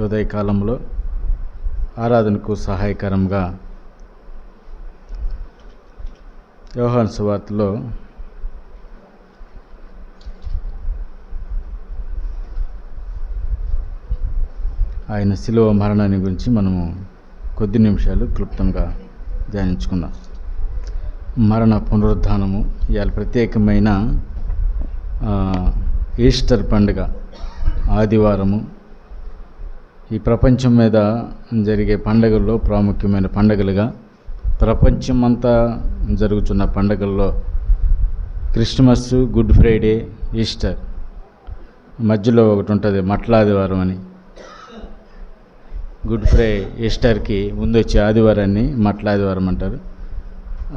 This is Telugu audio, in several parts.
ఉదయకాలంలో ఆరాధనకు సహాయకరంగా వ్యవహార సువార్తలో ఆయన శిలువ మరణాన్ని గురించి మనము కొద్ది నిమిషాలు క్లుప్తంగా ధ్యానించుకుందాం. మరణ పునరుద్ధానము ఇవాళ ప్రత్యేకమైన ఈస్టర్ పండుగ ఆదివారము ఈ ప్రపంచం మీద జరిగే పండుగల్లో ప్రాముఖ్యమైన పండుగలుగా ప్రపంచమంతా జరుగుతున్న పండుగల్లో క్రిస్మస్ గుడ్ ఫ్రైడే ఈస్టర్. మధ్యలో ఒకటి ఉంటుంది మట్ల ఆదివారం అని. గుడ్ ఫ్రై ఈస్టర్కి ముందు వచ్చే ఆదివారాన్ని మట్ల ఆదివారం అంటారు.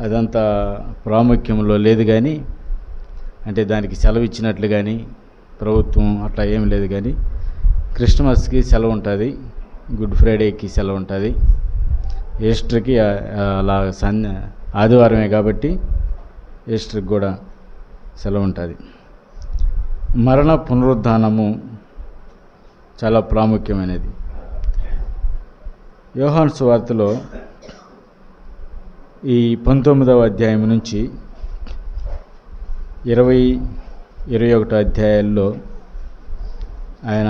అదంతా ప్రాముఖ్యంలో లేదు కానీ అంటే దానికి సెలవు ఇచ్చినట్లు కానీ ప్రభుత్వం అట్లా ఏం లేదు కానీ క్రిస్మస్కి సెలవు ఉంటుంది గుడ్ ఫ్రైడేకి సెలవు ఉంటుంది ఈస్టర్కి అలా సన్ ఆదివారమే కాబట్టి ఈస్టర్కి కూడా సెలవు ఉంటుంది మరణ పునరుద్ధానము చాలా ప్రాముఖ్యమైనది. యోహాన్ సువార్తలో ఈ పంతొమ్మిదవ అధ్యాయం నుంచి ఇరవై ఇరవై ఒకటో అధ్యాయాల్లో ఆయన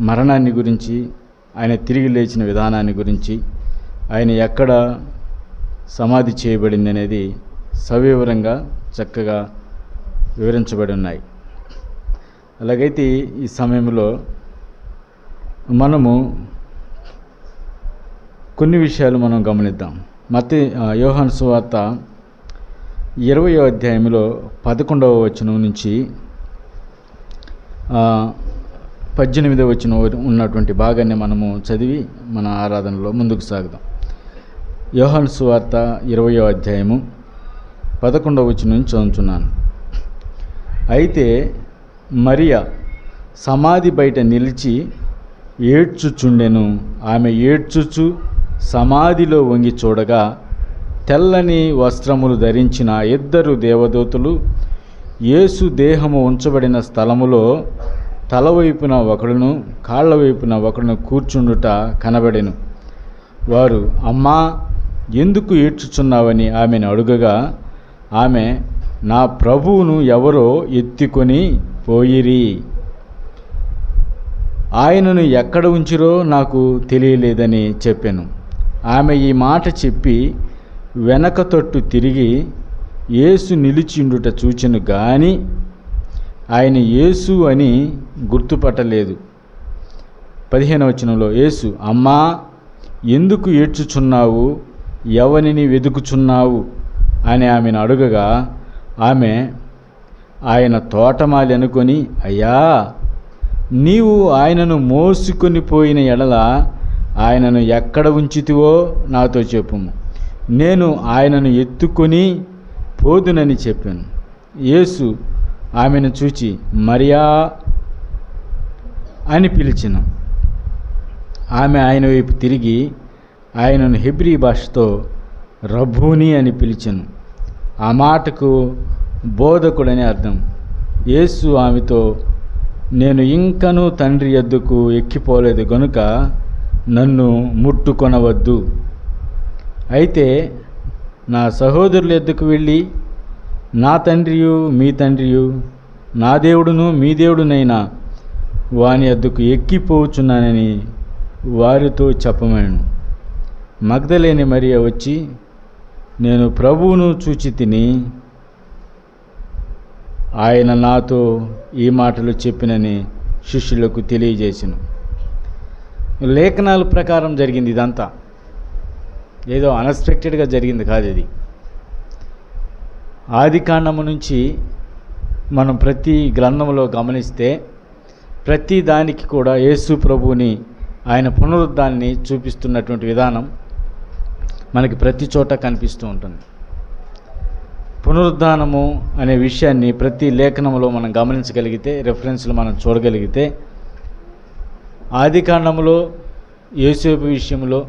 మరణాన్ని గురించి ఆయన తిరిగి లేచిన విధానాన్ని గురించి ఆయన ఎక్కడ సమాధి చేయబడింది అనేది సవివరంగా చక్కగా వివరించబడి ఉన్నాయి. అలాగైతే ఈ సమయంలో మనము కొన్ని విషయాలు మనం గమనిద్దాం. మత యోహాన్ సువార్త ఇరవయో అధ్యాయంలో పదకొండవ వచనం నుంచి పద్దెనిమిది వచ్చిన ఉన్నటువంటి భాగాన్ని మనము చదివి మన ఆరాధనలో ముందుకు సాగుదాం. యోహన్ సువార్త ఇరవయో అధ్యాయము పదకొండవ వచ్చిన నుంచి చదువుతున్నాను. అయితే మరియా సమాధి బయట నిలిచి ఏడ్చుచుండెను. ఆమె ఏడ్చుచు సమాధిలో వంగి చూడగా తెల్లని వస్త్రములు ధరించిన ఇద్దరు దేవదూతలు యేసు దేహము ఉంచబడిన స్థలములో తల వైపున ఒకడును కాళ్ళ వైపున ఒకడును కూర్చుండుట కనబడెను. వారు అమ్మా ఎందుకు ఏడ్చుచున్నావని ఆమెను అడుగగా ఆమె నా ప్రభువును ఎవరో ఎత్తుకొని పోయిరి. ఆయనను ఎక్కడ ఉంచిరో నాకు తెలియలేదని చెప్పాను. ఆమె ఈ మాట చెప్పి వెనక తొట్టు తిరిగి యేసు నిలిచిండుట చూచెను గాని ఆయన యేసు అని గుర్తుపట్టలేదు. పదిహేను వచనంలో యేసు అమ్మా ఎందుకు ఏడ్చుచున్నావు? ఎవనిని వెతుకుచున్నావు అని ఆమెను అడుగగా ఆమె ఆయన తోటమాలి అనుకొని అయ్యా నీవు ఆయనను మోసుకొని పోయిన ఎడల ఆయనను ఎక్కడ ఉంచితివో నాతో చెప్పుము. నేను ఆయనను ఎత్తుకొని పోదునని చెప్పాను. యేసు ఆమెను చూచి మరియా అని పిలిచిన. ఆమె ఆయన వైపు తిరిగి ఆయనను హెబ్రీ భాషతో రభూని అని పిలిచెను. ఆ మాటకు బోధకుడని అర్థం యేసు ఆమెతో నేను ఇంకనూ తండ్రి ఎద్దుకు ఎక్కిపోలేదు గనుక నన్ను ముట్టుకొనవద్దు. అయితే నా సహోదరుల ఎద్దుకు వెళ్ళి నా తండ్రియు మీ తండ్రియు నా దేవుడును మీ దేవుడునైనా వాని అద్దుకు ఎక్కిపోవచ్చున్నానని వారితో చెప్పమను. మగ్ధలేని మరియ వచ్చి నేను ప్రభువును చూచి తిని ఆయన నాతో ఈ మాటలు చెప్పినని శిష్యులకు తెలియజేసిన. లేఖనాల ప్రకారం జరిగింది ఇదంతా. ఏదో అన్ఎక్స్పెక్టెడ్గా జరిగింది కాదు ఇది. ఆది కాండము నుంచి మనం ప్రతి గ్రంథంలో గమనిస్తే ప్రతి దానికి కూడా యేసు ప్రభువుని ఆయన పునరుద్ధాన్ని చూపిస్తున్నటువంటి విధానం మనకి ప్రతి చోట కనిపిస్తూ ఉంటుంది. పునరుద్ధానము అనే విషయాన్ని ప్రతి లేఖనంలో మనం గమనించగలిగితే రెఫరెన్స్లు మనం చూడగలిగితే ఆది కాండములో యేసేపు విషయంలో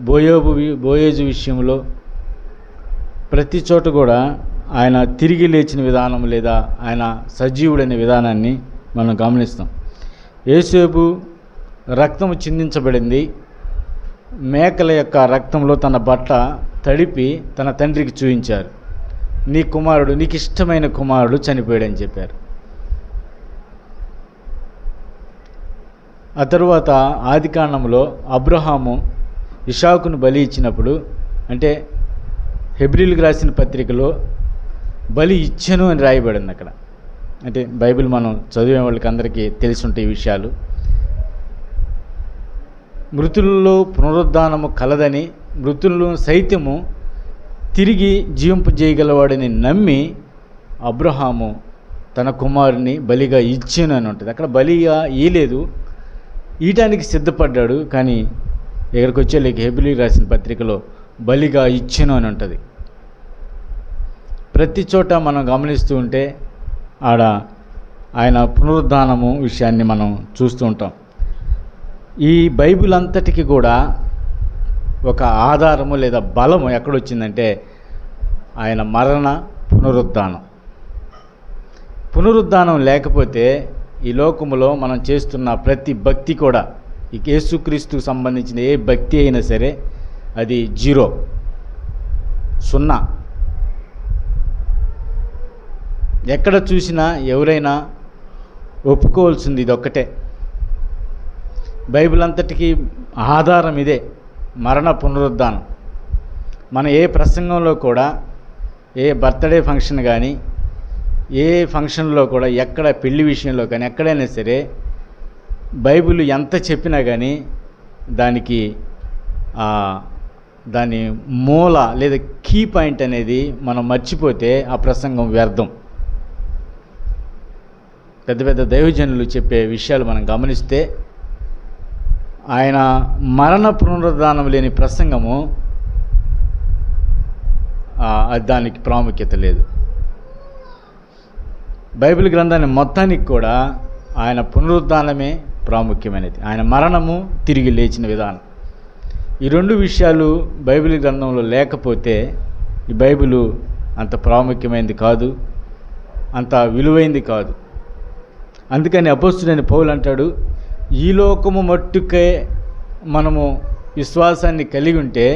బోయోబు బోయేజు విషయంలో ప్రతి చోట కూడా ఆయన తిరిగి లేచిన విధానం లేదా ఆయన సజీవుడైన విధానాన్ని మనం గమనిస్తాం. ఏసేపు రక్తము చిందించబడింది. మేకల యొక్క రక్తంలో తన బట్ట తడిపి తన తండ్రికి చూయించారు. నీ కుమారుడు నీకు ఇష్టమైన కుమారుడు చనిపోయాడని చెప్పారు. ఆ తరువాత ఆదికాండంలో అబ్రహాము ఇషాకును బలి ఇచ్చినప్పుడు అంటే హెబ్రిల్కి రాసిన పత్రికలో బలి ఇచ్చను అని రాయబడింది అక్కడ. అంటే బైబిల్ మనం చదివే వాళ్ళకి అందరికీ తెలిసి ఉంటాయి ఈ విషయాలు. మృతుల్లో పునరుద్ధానము కలదని మృతులను సైత్యము తిరిగి జీవింపజేయగలవాడని నమ్మి అబ్రహాము తన కుమారుని బలిగా ఇచ్చాను అని ఉంటుంది. అక్కడ బలిగా ఇయలేదు ఈయటానికి సిద్ధపడ్డాడు కానీ ఇక్కడికి వచ్చే లేక హెబిలీ రాసిన పత్రికలో బలిగా ఇచ్చాను అని ఉంటుంది. ప్రతి చోట మనం గమనిస్తూ ఉంటే ఆడ ఆయన పునరుద్ధానము విషయాన్ని మనం చూస్తూ ఉంటాం. ఈ బైబిల్ అంతటికి కూడా ఒక ఆధారము లేదా బలము ఎక్కడొచ్చిందంటే ఆయన మరణ పునరుద్ధానం. పునరుద్ధానం లేకపోతే ఈ లోకములో మనం చేస్తున్న ప్రతి భక్తి కూడా ఈ యేసుక్రీస్తుకు సంబంధించిన ఏ భక్తి అయినా సరే అది జీరో సున్నా. ఎక్కడ చూసినా ఎవరైనా ఒప్పుకోవాల్సింది ఇది ఒక్కటే బైబిల్ అంతటికి ఆధారం ఇదే మరణ పునరుద్ధానం. మన ఏ ప్రసంగంలో కూడా ఏ బర్త్డే ఫంక్షన్ కానీ ఏ ఫంక్షన్లో కూడా ఎక్కడ పెళ్ళి విషయంలో కానీ ఎక్కడైనా సరే బైబిల్ ఎంత చెప్పినా కానీ దానికి దాని మూల లేదా కీ పాయింట్ అనేది మనం మర్చిపోతే ఆ ప్రసంగం వ్యర్థం. పెద్ద పెద్ద దైవజనులు చెప్పే విషయాలు మనం గమనిస్తే ఆయన మరణ పునరుద్ధానం లేని ప్రసంగము దానికి ప్రాముఖ్యత లేదు. బైబిల్ గ్రంథాన్ని మొత్తానికి కూడా ఆయన పునరుద్ధానమే ప్రాముఖ్యమైనది. ఆయన మరణము తిరిగి లేచిన విధానం. ఈ రెండు విషయాలు బైబిల్ గ్రంథంలో లేకపోతే ఈ బైబిల్ అంత ప్రాముఖ్యమైనది కాదు అంత విలువైంది కాదు. అందుకని అపోస్తుడైన పౌలు అంటాడు ఈ లోకము మట్టుకే మనము విశ్వాసాన్ని కలిగి ఉంటే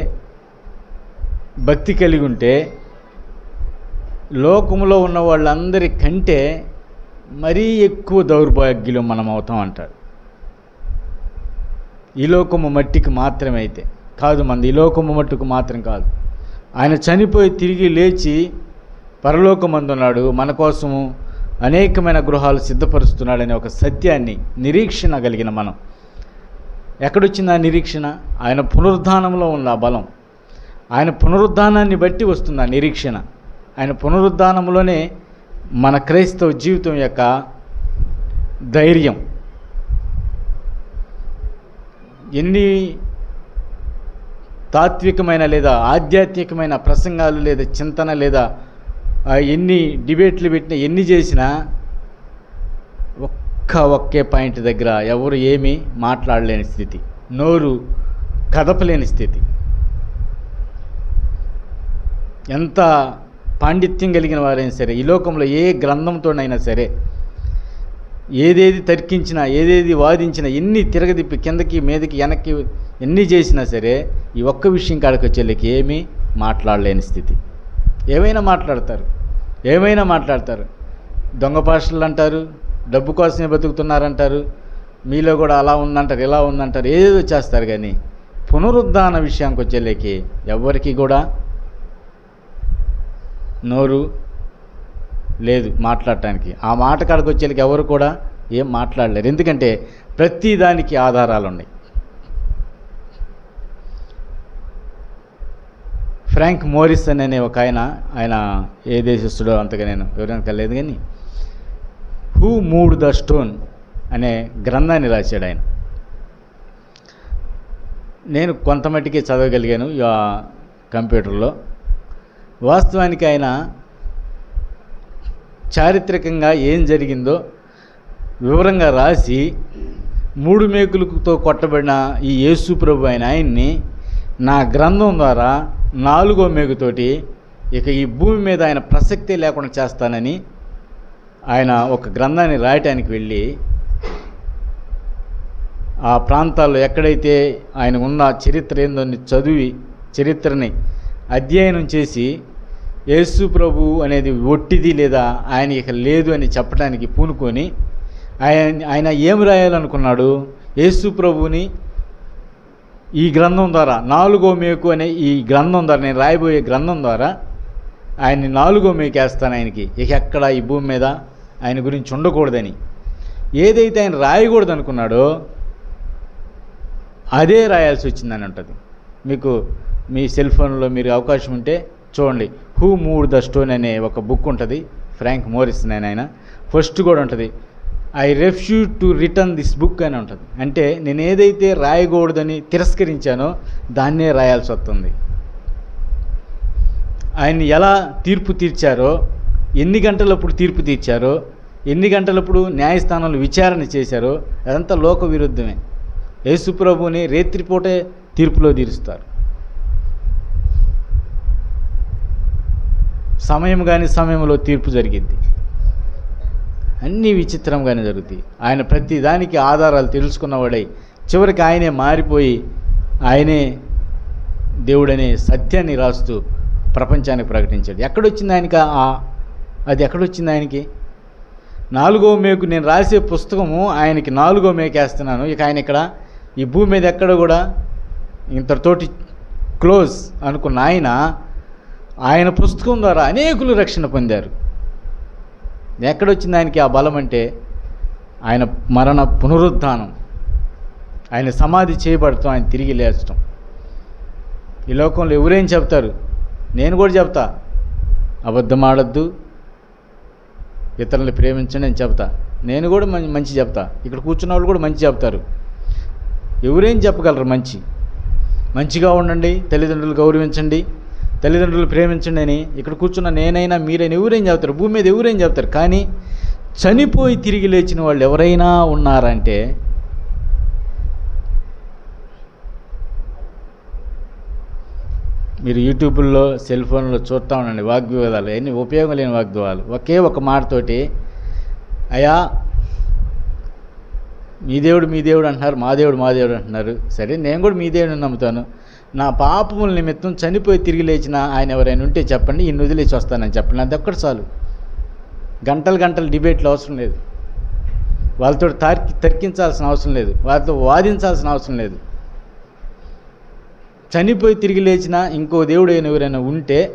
భక్తి కలిగి ఉంటే లోకములో ఉన్న వాళ్ళందరి కంటే మరీ ఎక్కువ దౌర్భాగ్యులు మనం అవుతాం అంటాడు. ఈ లోకము మట్టికి మాత్రమైతే అయితే కాదు మంది ఈ లోకము మట్టుకు మాత్రం కాదు. ఆయన చనిపోయి తిరిగి లేచి పరలోకమందున్నాడు మన కోసము అనేకమైన గృహాలు సిద్ధపరుస్తున్నాడనే ఒక సత్యాన్ని నిరీక్షణ కలిగిన మనం. ఎక్కడొచ్చింది ఆ నిరీక్షణ? ఆయన పునరుద్ధానంలో ఉన్న ఆ బలం. ఆయన పునరుద్ధానాన్ని బట్టి వస్తుంది ఆ నిరీక్షణ? ఆయన పునరుద్ధానంలోనే మన క్రైస్తవ జీవితం యొక్క ధైర్యం. ఎన్ని తాత్వికమైన లేదా ఆధ్యాత్మికమైన ప్రసంగాలు లేదా చింతన లేదా ఎన్ని డిబేట్లు పెట్టినా ఎన్ని చేసినా ఒక్క ఒక్కే పాయింట్ దగ్గర ఎవరు ఏమీ మాట్లాడలేని స్థితి. నోరు కదపలేని స్థితి. ఎంత పాండిత్యం కలిగిన వారైనా సరే ఈ లోకంలో ఏ గ్రంథంతోనైనా సరే ఏదేది తర్కించినా ఏదేది వాదించినా ఎన్ని తిరగదిప్పి కిందకి మీదకి వెనక్కి ఎన్ని చేసినా సరే ఈ ఒక్క విషయం కాడకొచ్చేళ్ళకి ఏమీ మాట్లాడలేని స్థితి. ఏమైనా మాట్లాడతారు. ఏమైనా మాట్లాడతారు. దొంగ పాషలు అంటారు డబ్బు కోసమే బతుకుతున్నారంటారు మీలో కూడా అలా ఉందంటారు ఇలా ఉందంటారు ఏదో చేస్తారు కానీ పునరుద్ధాన విషయానికి వచ్చేలేకి ఎవరికి కూడా నోరు లేదు మాట్లాడటానికి. ఆ మాట కాడికి వచ్చేళ్ళకి ఎవరు కూడా ఏం మాట్లాడలేరు. ఎందుకంటే ప్రతిదానికి ఆధారాలు ఉన్నాయి ఫ్రాంక్ మోరిస్ అనే ఒక ఆయన ఆయన ఏ దేశస్తుడో అంతగా నేను వివరానికి కలలేదు కానీ హూ మూడ్ ద స్టోన్ అనే గ్రంథాన్ని రాశాడు ఆయన. నేను కొంతమట్టికి చదవగలిగాను ఆ కంప్యూటర్లో. వాస్తవానికి ఆయన చారిత్రకంగా ఏం జరిగిందో వివరంగా రాసి మూడు మేకులతో కొట్టబడిన ఈ యేసు ప్రభు అయిన ఆయన్ని నా గ్రంథం ద్వారా నాలుగో మేకుతోటి ఇక ఈ భూమి మీద ఆయన ప్రసక్తే లేకుండా చేస్తానని ఆయన ఒక గ్రంథాన్ని రాయటానికి వెళ్ళి ఆ ప్రాంతాల్లో ఎక్కడైతే ఆయన ఉన్న చరిత్ర ఏందో అని చదివి చరిత్రని అధ్యయనం చేసి యేసు ప్రభు అనేది ఒట్టిది లేదా ఆయన ఇక లేదు అని చెప్పడానికి పూనుకొని ఆయన ఆయన ఏం రాయాలనుకున్నాడు? యేసు ప్రభుని ఈ గ్రంథం ద్వారా నాలుగో మేకు అనే ఈ గ్రంథం ద్వారా నేను రాయబోయే గ్రంథం ద్వారా ఆయన్ని నాలుగో మేకేస్తాను ఆయనకి. ఇక ఎక్కడ ఈ భూమి మీద ఆయన గురించి ఉండకూడదని. ఏదైతే ఆయన రాయకూడదు అనుకున్నాడో అదే రాయాల్సి వచ్చిందని ఉంటుంది మీకు మీ సెల్ ఫోన్లో మీరు అవకాశం ఉంటే చూడండి. హూ మూడ్ ద స్టోన్ అనే ఒక బుక్ ఉంటుంది. ఫ్రాంక్ మోరిస్ నేను ఆయన. ఫస్ట్ కూడా ఉంటుంది. I refuse to return this book అని ఉంటుంది. అంటే నేను ఏదైతే రాయకూడదని తిరస్కరించానో దాన్నే రాయాల్సి వస్తుంది. ఆయన్ని ఎలా తీర్పు తీర్చారో ఎన్ని గంటలప్పుడు తీర్పు తీర్చారో ఎన్ని గంటలప్పుడు న్యాయస్థానంలో విచారణ చేశారో అదంతా లోక విరుద్ధమే. యేసుప్రభుని రేత్రిపూటే తీర్పులో తీరుస్తారు. సమయం కాని సమయంలో తీర్పు జరిగింది అన్నీ విచిత్రంగానే జరుగుతాయి. ఆయన ప్రతి దానికి ఆధారాలు తెలుసుకున్నవాడై. చివరికి ఆయనే మారిపోయి ఆయనే దేవుడనే సత్యాన్ని రాస్తూ ప్రపంచానికి ప్రకటించాడు. ఎక్కడొచ్చింది ఆయనకి ఆ- అది ఎక్కడొచ్చింది ఆయనకి? నాలుగో మేకు నేను రాసే పుస్తకము ఆయనకి నాలుగో మేకేస్తున్నాను. ఇక ఆయన ఇక్కడ ఈ భూమి మీద ఎక్కడ కూడా ఇంతటితోటి క్లోజ్ అనుకున్న ఆయన ఆయన పుస్తకం ద్వారా అనేకులు రక్షణ పొందారు. ఎక్కడొచ్చింది ఆయనకి ఆ బలం అంటే ఆయన మరణ పునరుద్ధానం. ఆయన సమాధి చేయబడతాం ఆయన తిరిగి లేచడం ఈ లోకంలో ఎవరేం చెప్తారు? నేను కూడా చెప్తా. అబద్ధం ఆడద్దు. ఇతరులను ప్రేమించండి అని చెప్తా. నేను కూడా మంచి చెప్తా. ఇక్కడ కూర్చున్న వాళ్ళు కూడా మంచి చెప్తారు. ఎవరేం చెప్పగలరు మంచి? మంచిగా ఉండండి తల్లిదండ్రులు గౌరవించండి. తల్లిదండ్రులు ప్రేమించండి అని ఇక్కడ కూర్చున్న నేనైనా మీరైనా ఎవరేం చెబుతారు? భూమి మీద ఎవరేం చెబుతారు? కానీ చనిపోయి తిరిగి లేచిన వాళ్ళు ఎవరైనా ఉన్నారంటే మీరు యూట్యూబ్లో సెల్ ఫోన్లో చూస్తూ ఉండండి వాగ్వివాదాలు. ఎన్ని ఉపయోగం లేని వాగ్వివాదాలు. ఒకే ఒక మాటతోటి అయా మీ దేవుడు మీ దేవుడు అంటున్నారు మా దేవుడు మా దేవుడు అంటున్నారు. సరే నేను కూడా మీ దేవుడిని నమ్ముతాను. నా పాపముల నిమిత్తం చనిపోయి తిరిగి లేచిన ఆయన ఎవరైనా ఉంటే చెప్పండి ఇన్ని వదిలేసి వస్తానని చెప్పండి. అది ఒక్కటి చాలు. గంటలు గంటలు డిబేట్లు అవసరం లేదు. వాళ్ళతో తర్కి తర్కించాల్సిన అవసరం లేదు. వాళ్ళతో వాదించాల్సిన అవసరం లేదు. చనిపోయి తిరిగి లేచిన ఇంకో దేవుడు అయిన ఎవరైనా ఉంటే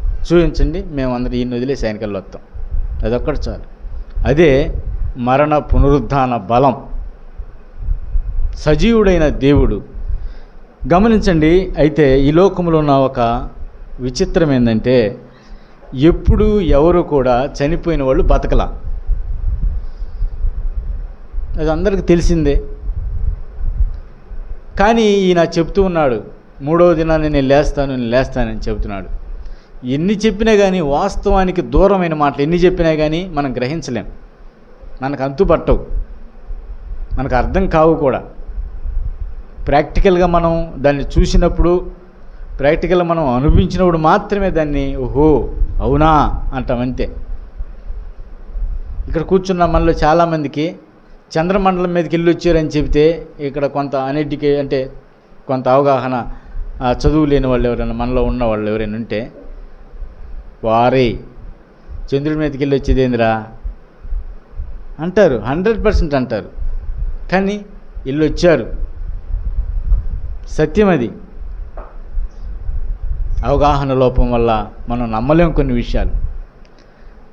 చూపించండి మేము అందరం ఈయన వదిలేసి ఆయనకల్లా వస్తాం. అదొక్కటి చాలు. అదే మరణ పునరుద్ధాన బలం. సజీవుడైన దేవుడు గమనించండి అయితే ఈ లోకంలో ఉన్న ఒక విచిత్రం ఏంటంటే ఎప్పుడు ఎవరు కూడా చనిపోయిన వాళ్ళు బతకలా. అది అందరికీ తెలిసిందే. కానీ ఈయన చెప్తూ ఉన్నాడు మూడవ దినాన్ని నేను లేస్తాను నేను లేస్తానని చెబుతున్నాడు. ఎన్ని చెప్పినా కానీ వాస్తవానికి దూరమైన మాటలు ఎన్ని చెప్పినా కానీ మనం గ్రహించలేం. మనకు అంతుపట్టవు. మనకు అర్థం కావు కూడా. ప్రాక్టికల్గా మనం దాన్ని చూసినప్పుడు ప్రాక్టికల్గా మనం అనుభవించినప్పుడు మాత్రమే దాన్ని ఓహో అవునా అంటాం అంతే. ఇక్కడ కూర్చున్న మనలో చాలామందికి చంద్రమండలం మీదకి వెళ్ళి వచ్చారని చెబితే ఇక్కడ కొంత అనెడ్యుకే అంటే కొంత అవగాహన చదువు లేని వాళ్ళు ఎవరైనా మనలో ఉన్న వాళ్ళు ఎవరైనా ఉంటే వారే చంద్రుడి మీదకి వెళ్ళి వచ్చేదేందిరా అంటారు హండ్రెడ్ పర్సెంట్ అంటారు. కానీ వెళ్ళొచ్చారు వచ్చారు. సత్యం అది అవగాహన లోపం వల్ల మనం నమ్మలేం కొన్ని విషయాలు.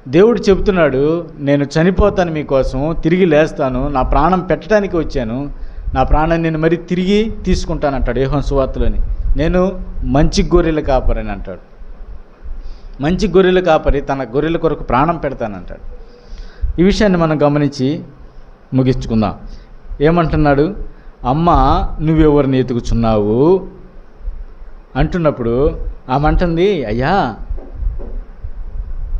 దేవుడు చెప్తున్నాడు నేను చనిపోతాను మీకోసం తిరిగి లేస్తాను నా ప్రాణం పెట్టడానికి వచ్చాను నా ప్రాణం నేను మరీ తిరిగి తీసుకుంటానంటాడు యోహన్ సువార్తలోని. నేను మంచి గొర్రెలు కాపరని అంటాడు. మంచి గొర్రెలు కాపరి తన గొర్రెల కొరకు ప్రాణం పెడతానంటాడు. ఈ విషయాన్ని మనం గమనించి ముగించుకుందాం. ఏమంటున్నాడు? అమ్మ నువ్వెవరిని ఎతుకుచున్నావు అంటున్నప్పుడు ఆమె అంటుంది అయ్యా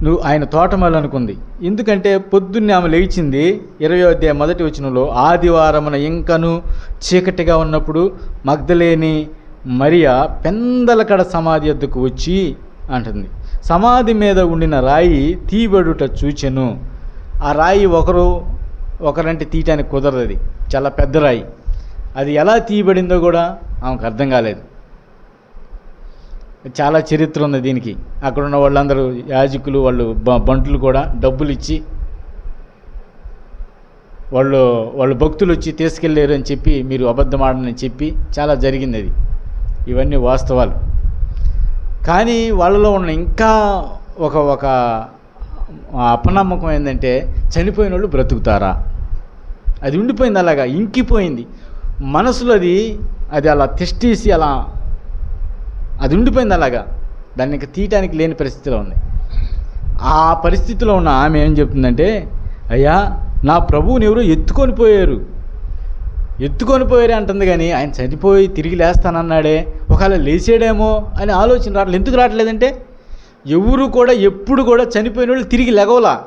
నువ్వు ఆయన తోటమాలనుకుంది. ఎందుకంటే పొద్దున్నే ఆమె లేచింది. ఇరవై అధ్యాయ మొదటి వచనంలో ఆదివారమున ఇంకను చీకటిగా ఉన్నప్పుడు మగ్ధలేని మరియా పెందలకడ సమాధి ఎద్దుకు వచ్చి అంటుంది. సమాధి మీద ఉండిన రాయి తీబడుట చూచెను. ఆ రాయి ఒకరు ఒకరంటే తీయటానికి కుదరదు అది చాలా పెద్ద రాయి. అది ఎలా తీయబడిందో కూడా ఆమెకు అర్థం కాలేదు. చాలా చరిత్ర ఉంది దీనికి. అక్కడ ఉన్న వాళ్ళందరూ యాజకులు వాళ్ళు బంటులు కూడా డబ్బులు ఇచ్చి వాళ్ళు వాళ్ళు భక్తులు వచ్చి తీసుకెళ్ళారు అని చెప్పి మీరు అబద్ధం ఆడని చెప్పి చాలా జరిగింది అది. ఇవన్నీ వాస్తవాలు. కానీ వాళ్ళలో ఉన్న ఇంకా ఒక ఒక అపనమ్మకం ఏంటంటే చనిపోయిన వాళ్ళు బ్రతుకుతారా? అది ఉండిపోయింది అలాగా ఇంకిపోయింది. మనసులో అది అది అలా తిష్టేసి అలా అది ఉండిపోయింది అలాగా. దాన్ని ఇంకా తీయటానికి లేని పరిస్థితిలో ఉంది. ఆ పరిస్థితిలో ఉన్న ఆమె ఏం చెప్తుందంటే అయ్యా నా ప్రభువుని ఎవరో ఎత్తుకొని పోయారు. ఎత్తుకొని పోయారు అంటుంది కానీ ఆయన చనిపోయి తిరిగి లేస్తానన్నాడే. ఒకవేళ లేచాడేమో అని ఆలోచన రావట్లేదు ఎందుకు రావట్లేదంటే ఎవరు కూడా ఎప్పుడు కూడా చనిపోయిన వాళ్ళు తిరిగి లెగవలా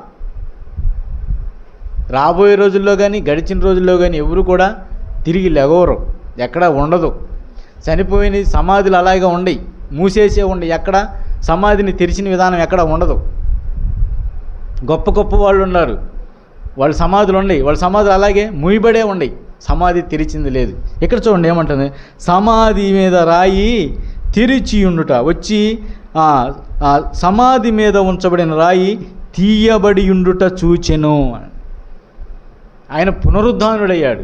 రాబోయే రోజుల్లో కానీ గడిచిన రోజుల్లో కానీ ఎవరు కూడా తిరిగి లెగవరు ఎక్కడ ఉండదు. చనిపోయిన సమాధులు అలాగే ఉండయి మూసేసే ఉండి ఎక్కడ సమాధిని తెరిచిన విధానం ఎక్కడ ఉండదు. గొప్ప గొప్ప వాళ్ళు ఉన్నారు. వాళ్ళ సమాధులు ఉండయి వాళ్ళ సమాధులు అలాగే ముయిబడే ఉండయి సమాధి తెరిచింది లేదు. ఇక్కడ చూడండి ఏమంటుంది? సమాధి మీద రాయి తెరిచి ఉండుట వచ్చి సమాధి మీద ఉంచబడిన రాయి తీయబడి ఉండుట చూచెను. ఆయన పునరుద్ధానుడయ్యాడు.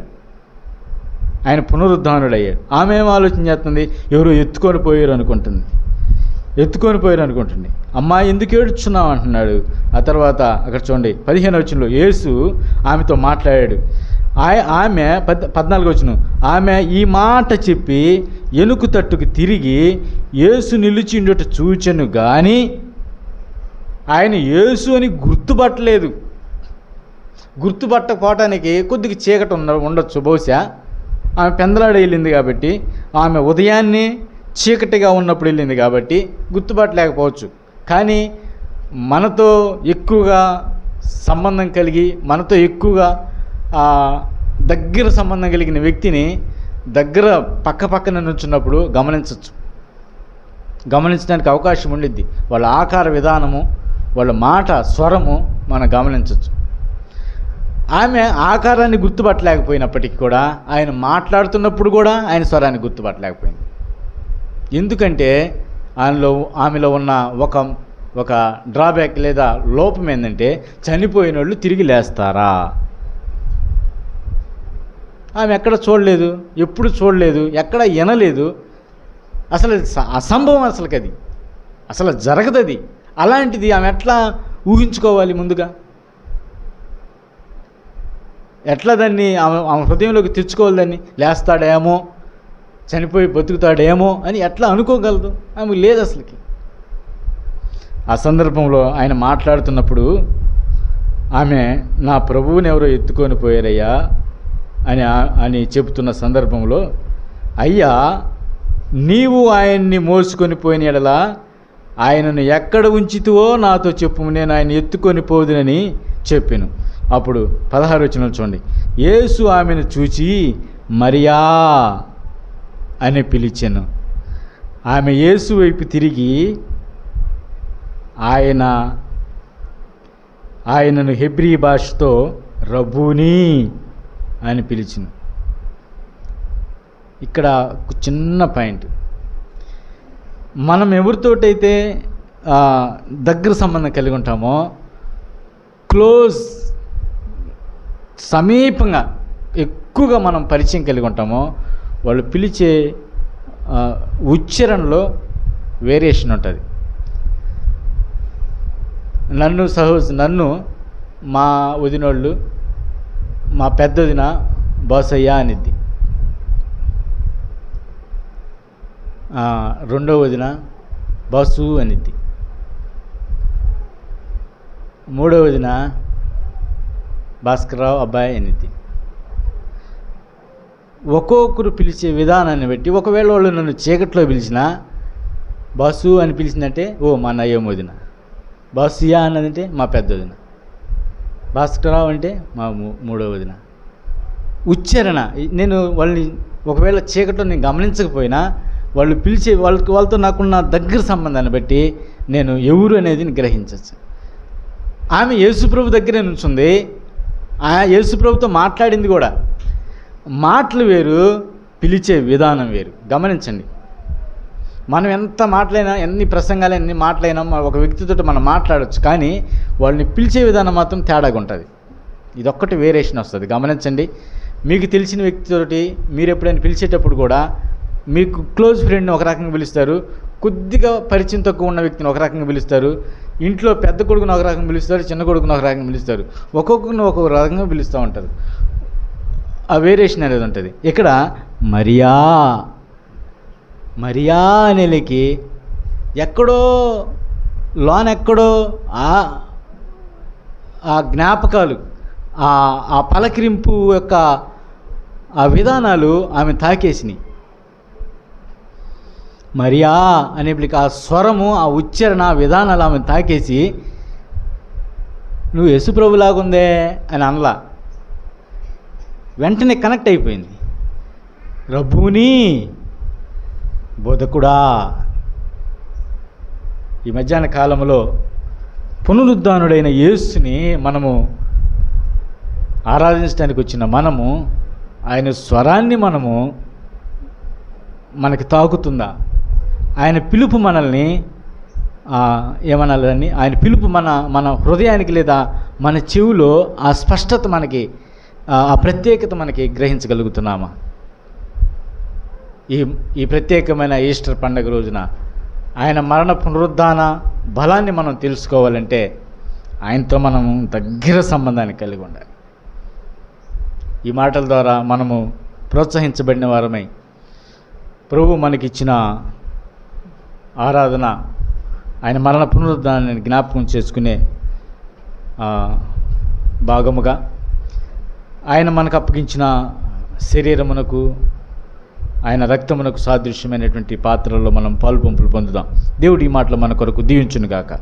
ఆయన పునరుద్ధానుడయ్యాడు. ఆమె ఏం ఆలోచన చేస్తుంది? ఎవరు ఎత్తుకొని పోయారు అనుకుంటుంది. ఎత్తుకొని పోయారు అనుకుంటుంది. అమ్మా ఎందుకు ఏడుచున్నావు అంటున్నాడు. ఆ తర్వాత అక్కడ చూడండి పదిహేను వచ్చినలో యేసు ఆమెతో మాట్లాడాడు. ఆయ ఆమె పద్ పద్నాలుగు వచ్చిన ఆమె ఈ మాట చెప్పి ఎనుకు తట్టుకు తిరిగి యేసు నిలిచిండుట చూచెను కానీ ఆయన యేసు అని గుర్తుపట్టలేదు. గుర్తుపట్టకపోవటానికి కొద్దిగా చీకటి ఉండ ఉండొచ్చు బహుశా. ఆమె పెందలాడ వెళ్ళింది కాబట్టి ఆమె ఉదయాన్నే చీకటిగా ఉన్నప్పుడు వెళ్ళింది కాబట్టి గుర్తుపట్టలేకపోవచ్చు. కానీ మనతో ఎక్కువగా సంబంధం కలిగి మనతో ఎక్కువగా దగ్గర సంబంధం కలిగిన వ్యక్తిని దగ్గర పక్క పక్కన నుంచున్నప్పుడు గమనించవచ్చు గమనించడానికి అవకాశం ఉండిద్ది. వాళ్ళ ఆకార విధానము వాళ్ళ మాట స్వరము మనం గమనించవచ్చు ఆమె ఆకారాన్ని గుర్తుపట్టలేకపోయినప్పటికీ కూడా ఆయన మాట్లాడుతున్నప్పుడు కూడా ఆయన స్వరాన్ని గుర్తుపట్టలేకపోయింది. ఎందుకంటే ఆయనలో ఆమెలో ఉన్న ఒక ఒక డ్రాబ్యాక్ లేదా లోపం ఏంటంటే చనిపోయిన వాళ్ళు తిరిగి లేస్తారా? ఆమె ఎక్కడ చూడలేదు ఎప్పుడు చూడలేదు ఎక్కడ వినలేదు. అసలు అసంభవం అసలుకి అది అసలు జరగదు అది అలాంటిది ఆమె ఎట్లా ఊహించుకోవాలి ముందుగా? ఎట్లా దాన్ని ఆమె ఆమె హృదయంలోకి తెచ్చుకోవాలి దాన్ని? లేస్తాడేమో? చనిపోయి బతుకుతాడేమో అని ఎట్లా అనుకోగలదు? ఆమె లేదు అసలుకి. ఆ సందర్భంలో ఆయన మాట్లాడుతున్నప్పుడు ఆమె నా ప్రభువుని ఎవరో ఎత్తుకొని పోయారయ్యా? అని అని చెబుతున్న సందర్భంలో అయ్యా నీవు ఆయన్ని మోసుకొని పోయిన ఎడలా ఆయనను ఎక్కడ ఉంచితువో నాతో చెప్పు. నేను ఆయన ఎత్తుకొని పోదునని చెప్పాను. అప్పుడు పదహారు వచ్చిన చూడండి. యేసు ఆమెను చూచి మరియా అని పిలిచాను. ఆమె యేసు వైపు తిరిగి ఆయన ఆయనను హెబ్రీ భాషతో రబూని అని పిలిచింది ఇక్కడ ఒక చిన్న పాయింట్. మనం ఎవరితోటైతే దగ్గర సంబంధం కలిగి ఉంటామో క్లోజ్ సమీపంగా ఎక్కువగా మనం పరిచయం కలిగి ఉంటామో వాళ్ళు పిలిచే ఉచ్చారణలో వేరియేషన్ ఉంటుంది. నన్ను సహోజ నన్ను మా వదినోళ్ళు మా పెద్ద వదిన బాసయ్య అనిద్ది. రెండవ రెండో వదిన బాసు అనిద్ది. మూడో వదిన భాస్కర్రావు అబ్బాయి అనేది ఒక్కొక్కరు పిలిచే విధానాన్ని బట్టి ఒకవేళ వాళ్ళు నన్ను చీకట్లో పిలిచినా బాసు అని పిలిచిందంటే ఓ మా నయ్యం వదిన బాసుయా అన్నదంటే మా పెద్ద వదిన. భాస్కరరావు అంటే మా మూ- మూడో వదిన. ఉచ్చారణ నేను వాళ్ళని ఒకవేళ చీకట్లో నేను గమనించకపోయినా వాళ్ళు పిలిచే వాళ్ళకి వాళ్ళతో నాకున్న దగ్గర సంబంధాన్ని బట్టి నేను ఎవరు అనేది గ్రహించవచ్చు. ఆమె యేసుప్రభు దగ్గరే నుంచుంది. యేసు ప్రభుత్వం మాట్లాడింది కూడా. మాటలు వేరు పిలిచే విధానం వేరు. గమనించండి. మనం ఎంత మాట్లాడినా ఎన్ని ప్రసంగాలు ఎన్ని మాట్లాడినా ఒక వ్యక్తితో మనం మాట్లాడొచ్చు కానీ వాళ్ళని పిలిచే విధానం మాత్రం తేడాగా ఉంటుంది. ఇదొక్కటి వేరియేషన్ వస్తుంది. గమనించండి. మీకు తెలిసిన వ్యక్తితోటి మీరు ఎప్పుడైనా పిలిచేటప్పుడు కూడా మీకు క్లోజ్ ఫ్రెండ్ని ఒక రకంగా పిలుస్తారు. కొద్దిగా పరిచయం తక్కువ ఉన్న వ్యక్తిని ఒక రకంగా పిలుస్తారు. ఇంట్లో పెద్ద కొడుకుని ఒక రకంగా పిలుస్తారు చిన్న కొడుకుని ఒక రకంగా పిలుస్తారు. ఒక్కొక్కరిని ఒక్కొక్క రకంగా పిలుస్తూ ఉంటారు. ఆ వేరియేషన్ అనేది ఉంటుంది. ఇక్కడ మరియా మరియా అనేకి ఎక్కడో లోన్ ఎక్కడో ఆ ఆ జ్ఞాపకాలు ఆ ఆ పలకరింపు యొక్క ఆ విధానాలు ఆమె తాకేసినాయి. మరియా అనేప్పటికి ఆ స్వరము ఆ ఉచ్చారణ విధానాలు ఆమె తాకేసి నువ్వు యశుప్రభులాగుందే అని అనలా. వెంటనే కనెక్ట్ అయిపోయింది. రబ్బుని బోధకుడా ఈ మధ్యాహ్న కాలంలో పునరుద్ధానుడైన యేసుని మనము ఆరాధించడానికి వచ్చిన మనము ఆయన స్వరాన్ని మనము మనకి తాకుతుందా? ఆయన పిలుపు మనల్ని ఏమనాలని ఆయన పిలుపు మన మన హృదయానికి లేదా మన చెవిలో ఆ స్పష్టత మనకి ఆ ఆ ప్రత్యేకత మనకి గ్రహించగలుగుతున్నామా? ఈ ఈ ప్రత్యేకమైన ఈస్టర్ పండగ రోజున ఆయన మరణ పునరుద్ధాన బలాన్ని మనం తెలుసుకోవాలంటే ఆయనతో మనం దగ్గర సంబంధాన్ని కలిగి ఉండాలి. ఈ మాటల ద్వారా మనము ప్రోత్సహించబడిన వారమై ప్రభు మనకిచ్చిన ఆరాధన ఆయన మరణ పునరుద్ధానాన్ని జ్ఞాపకం చేసుకునే భాగముగా ఆయన మనకు అప్పగించిన శరీరమునకు ఆయన రక్తమునకు సాదృశ్యమైనటువంటి పాత్రలో మనం పాలుపంపులు పొందుదాం. దేవుడి ఈ మాటలు మన కొరకు దీవించునుగాక.